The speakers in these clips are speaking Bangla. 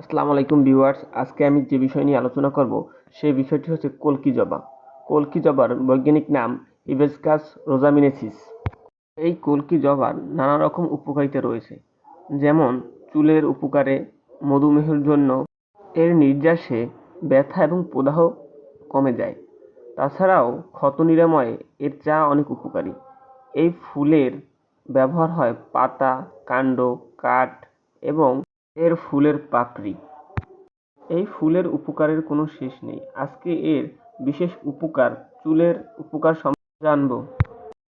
আসসালামু আলাইকুম ভিউয়ার্স, আজকে আমি যে বিষয় নিয়ে আলোচনা করব, সেই বিষয়টি হচ্ছে কলকি জবা। কলকি জবার বৈজ্ঞানিক নাম ইবেসকাস রোজামিনেসিস। এই কলকি জবার নানা রকম উপকারিতা রয়েছে, যেমন চুলের উপকারে, মধুমেহের জন্য, এর নির্যাসে ব্যথা এবং প্রদাহ কমে যায়। তাছাড়াও ক্ষত নিরাময়ে এর চা অনেক উপকারী। এই ফুলের ব্যবহার হয় পাতা, কাণ্ড, কাঠ এবং এর ফুলের পাপড়ি। এই ফুলের উপকারের কোনো শেষ নেই। আজকে এর বিশেষ উপকার, চুলের উপকার সম্পর্কে জানব।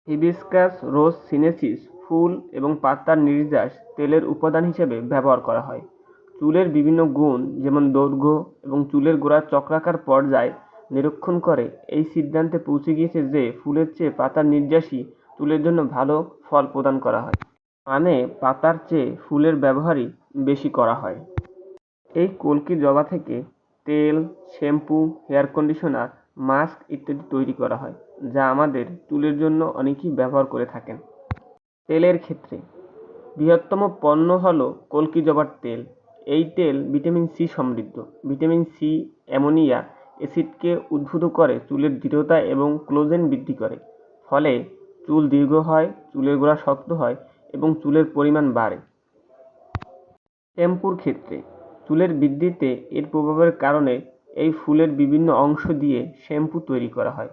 হিবিস্কাস, রোজ সিনেসিস, ফুল এবং পাতার নির্যাস তেলের উপাদান হিসেবে ব্যবহার করা হয়। চুলের বিভিন্ন গুণ যেমন দৈর্ঘ্য এবং চুলের গোড়ার চক্রাকার পর্যায় নিরীক্ষণ করে। এই সিদ্ধান্তে পৌঁছে গিয়েছে যে ফুলের চেয়ে পাতার নির্যাসই চুলের জন্য ভালো ফল প্রদান করা হয়। মানে পাতার চেয়ে ফুলের ব্যবহারই বেশি করা হয়। এই কলকি জবা থেকে তেল, শ্যাম্পু, হেয়ার কন্ডিশনার, মাস্ক ইত্যাদি তৈরি করা হয়, যা আমাদের চুলের জন্য অনেকেই ব্যবহার করে থাকেন। তেলের ক্ষেত্রে বৃহত্তম পণ্য হলো কলকি জবার তেল। এই তেল ভিটামিন সি সমৃদ্ধ। ভিটামিন সি, অ্যামোনিয়া, অ্যাসিডকে উদ্ভূত করে চুলের দৃঢ়তা এবং ক্লোজেন বৃদ্ধি করে। ফলে চুল দীর্ঘ হয়, চুলের গোড়া শক্ত হয় এবং চুলের পরিমাণ বাড়ে। শ্যাম্পুর ক্ষেত্রে চুলের বৃদ্ধিতে এর প্রভাবের কারণে এই ফুলের বিভিন্ন অংশ দিয়ে শ্যাম্পু তৈরি করা হয়।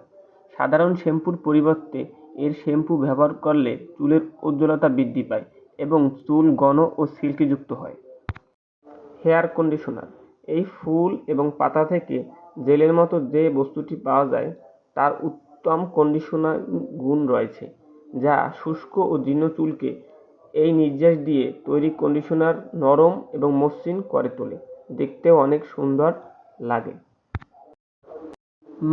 সাধারণ শ্যাম্পুর পরিবর্তে এর শ্যাম্পু ব্যবহার করলে চুলের উজ্জ্বলতা বৃদ্ধি পায় এবং চুল ঘন ও সিল্কিযুক্ত হয়। হেয়ার কন্ডিশনার এই ফুল এবং পাতা থেকে জেলের মতো যে বস্তুটি পাওয়া যায়, তার উত্তম কন্ডিশনার গুণ রয়েছে, যা শুষ্ক ও জীর্ণ চুলকে এই নির্যাস দিয়ে তৈরি কন্ডিশনার নরম এবং মসৃণ করে তোলে। দেখতেও অনেক সুন্দর লাগে।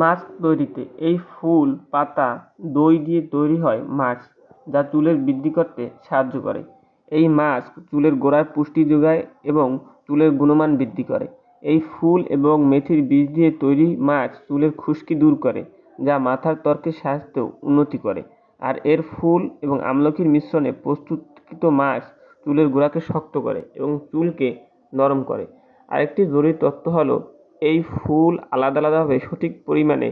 মাস্ক তৈরিতে এই ফুল, পাতা, দই দিয়ে তৈরি হয় মাস্ক, যা চুলের বৃদ্ধি করতে সাহায্য করে। এই মাস্ক চুলের গোড়ায় পুষ্টি যোগায় এবং চুলের গুণমান বৃদ্ধি করে। এই ফুল এবং মেথির বীজ দিয়ে তৈরি মাস্ক চুলের খুশকি দূর করে, যা মাথার ত্বকের স্বাস্থ্য উন্নতি করে। আর এর ফুল এবং আমলকির মিশ্রণে প্রস্তুতকৃত মাস্ক চুলের গোড়াকে শক্ত করে এবং চুলকে নরম করে। আরেকটি জরুরি তথ্য হলো, এই ফুল আলাদা আলাদাভাবে সঠিক পরিমাণে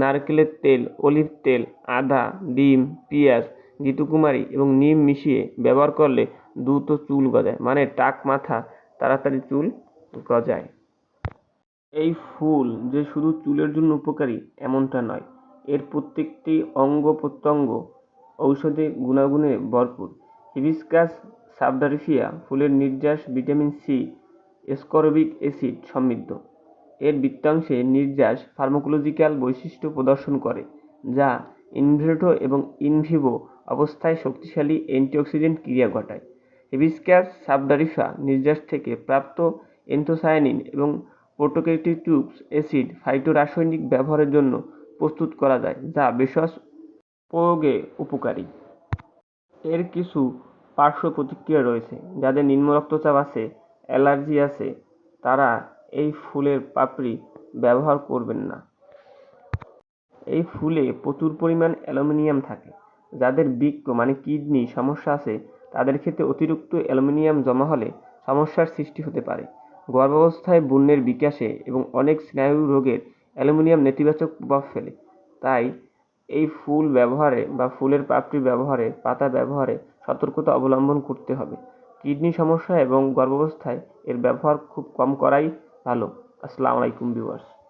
নারকেলের তেল, অলিভ তেল, আদা, ডিম, পেঁয়াজ ঘৃতকুমারী এবং নিম মিশিয়ে ব্যবহার করলে দ্রুত চুল গজায় মানে টাক মাথা, তাড়াতাড়ি চুল গজায়। এই ফুল যে শুধু চুলের জন্য উপকারী, এমনটা নয়। এর প্রত্যেকটি অঙ্গ প্রত্যঙ্গ ঔষধি গুণাগুণে ভরপুর। হিবিস্কাস সাবডারিফিয়া ফুলের নির্যাস, ভিটামিন সি স্করবিক অ্যাসিড সমৃদ্ধ। এর বৃত্তাংশে নির্যাস ফার্মাকোলজিক্যাল বৈশিষ্ট্য প্রদর্শন করে, যা ইনভিট্রো এবং ইনভিভো অবস্থায় শক্তিশালী অ্যান্টিঅক্সিডেন্ট ক্রিয়া ঘটায়। হিবিস্কাস সাবডারিফা নির্যাস থেকে প্রাপ্ত এন্থোসায়ানিন এবং প্রোটোকেটিটুবস অ্যাসিড ফাইটোরাসায়নিক ব্যবহারের জন্য প্রস্তুত করা যায়, যা ভেষজ প্রয়োগে উপকারী। এর কিছু পার্শ্ব প্রতিক্রিয়া রয়েছে, যাদের নিম্ন রক্তচাপ আছে, অ্যালার্জি আছে, তারা এই ফুলের পাপড়ি ব্যবহার করবেন না। এই ফুলে প্রচুর পরিমাণ অ্যালুমিনিয়াম থাকে, যাদের বৃক্ক মানে কিডনি সমস্যা আছে, তাদের ক্ষেত্রে অতিরিক্ত অ্যালুমিনিয়াম জমা হলে সমস্যার সৃষ্টি হতে পারে। গর্ভাবস্থায় বন্যের বিকাশে এবং অনেক স্নায়ু রোগের অ্যালুমিনিয়াম নেতিবাচক প্রভাব ফেলে, তাই এই ফুল ব্যবহারে বা ফুলের পাপড়ি ব্যবহারে, পাতা ব্যবহারে সতর্কতা অবলম্বন করতে হবে। কিডনি সমস্যা এবং গর্ভাবস্থায় এর ব্যবহার খুব কম করাই ভালো। আসসালামু আলাইকুম ভিউয়ার্স